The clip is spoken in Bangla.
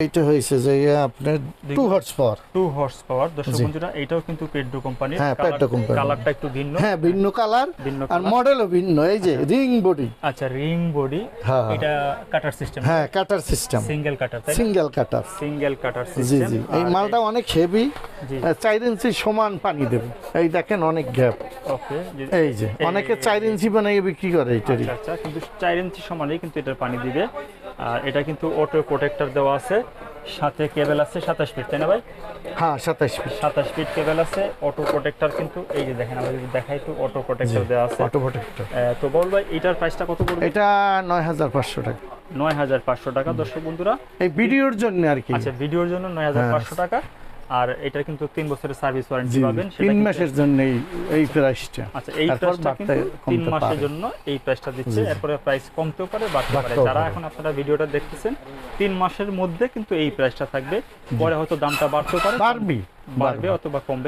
এটা হয়েছে যে আপনার two horse power two horse power দর্শক বন্ধুরা এটাও কিন্তু পেড্রো কোম্পানি হ্যাঁ, Pedro company। কালারটা একটু ভিন্ন। হ্যাঁ ভিন্ন কালার আর মডেলও ভিন্ন এই যে রিং বডি আচ্ছা রিং বডি হ্যাঁ। এটা কাটার সিস্টেম হ্যাঁ কাটার সিস্টেম সিঙ্গেল কাটার তাই single cutter single cutter system জি জি। এই মালটা অনেক হেভি জি। চার ইঞ্চি সমান পানি দেবে। এই দেখেন অনেক গ্যাপ ওকে এই যে অনেকে চার ইঞ্চি বানিয়ে বিক্রি করে এটারই আচ্ছা আচ্ছা কিন্তু চার ইঞ্চি সমানেই কিন্তু এটার পানি দিবে। আর এটা কিন্তু অটো প্রোটেক্টর দেওয়া আছে। সাথে কেবল আছে সাতাশ ফিট তাই না ভাই? হ্যাঁ সাতাশ ফিট সাতাশ ফিট কেবল আছে অটো প্রোটেক্টর কিন্তু এই যে দেখেন আমরা যদি দেখাই তো অটো প্রোটেক্টর দেওয়া আছে। অটো প্রোটেক্টর তো বল ভাই এটার প্রাইসটা কত পড়বে? এটা নয় হাজার পাঁচশো টাকা। নয় হাজার পাঁচশো টাকা দর্শক বন্ধুরা। এই ভিডিওর জন্য আর কি। আচ্ছা ভিডিওর জন্য নয় হাজার পাঁচশো টাকা। আর এটা কিন্তু তিন বছরের সার্ভিস ওয়ারেন্টি পাবেন সেটা তিন মাসের জন্য এই এই প্রাইসটা আচ্ছা এই প্রাইসটা কিন্তু কমতে তিন মাসের জন্য এই প্রাইসটা দিচ্ছে এরপরে প্রাইস কমতেও পারে বাড়তে পারে। যারা এখন আপনারা ভিডিওটা দেখতেছেন তিন মাসের মধ্যে কিন্তু এই প্রাইসটা থাকবে। পরে হয়তো দামটা বাড়তেও পারে বাড়বে বাড়বে। অথবা কমবে।